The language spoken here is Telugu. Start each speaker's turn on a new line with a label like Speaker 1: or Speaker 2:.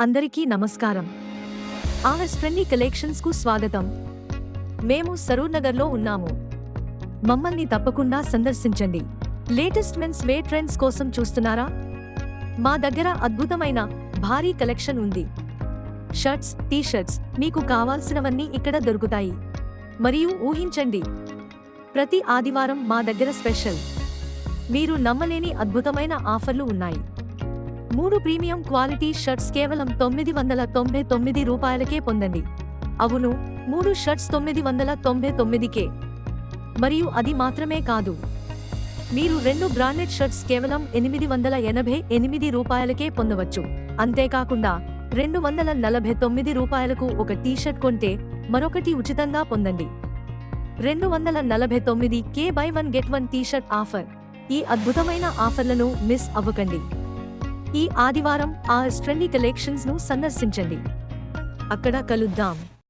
Speaker 1: అందరికీ నమస్కారం. ఆర్ఎస్ ఫ్రెండ్లీ కలెక్షన్స్కు స్వాగతం. మేము సరూర్ నగర్లో ఉన్నాము. మమ్మల్ని తప్పకుండా సందర్శించండి. లేటెస్ట్ మెన్స్ వే ట్రెండ్స్ కోసం చూస్తున్నారా? మా దగ్గర అద్భుతమైన భారీ కలెక్షన్ ఉంది. షర్ట్స్ టీషర్ట్స్ మీకు కావాల్సినవన్నీ ఇక్కడ దొరుకుతాయి. మరియు ఊహించండి ప్రతి ఆదివారం మా దగ్గర స్పెషల్. మీరు నమ్మలేని అద్భుతమైన ఆఫర్లు ఉన్నాయి. మూడు ప్రీమియం క్వాలిటీ షర్ట్స్ కేవలం తొమ్మిది వందల తొంభై తొమ్మిది రూపాయలకే పొందండి. అవును మూడు షర్ట్స్ తొమ్మిది వందల తొంభై తొమ్మిదికే. మరియు అది మాత్రమే కాదు మీరు రెండు బ్రాండెడ్ షర్ట్స్ కేవలం ఎనిమిది వందల ఎనభై ఎనిమిది రూపాయలకే పొందవచ్చు. అంతేకాకుండా రెండు వందల నలభై తొమ్మిది రూపాయలకు ఒక టీషర్ట్ కొంటే మరొకటి ఉచితంగా పొందండి. రెండు వందల నలభై తొమ్మిది కే buy one get one T-shirt offer. ఈ అద్భుతమైన ఆఫర్లను మిస్ అవ్వకండి. ఈ ఆదివారం ఆ ట్రెండీ కలెక్షన్స్ను సందర్శించండి. అక్కడ కలుద్దాం.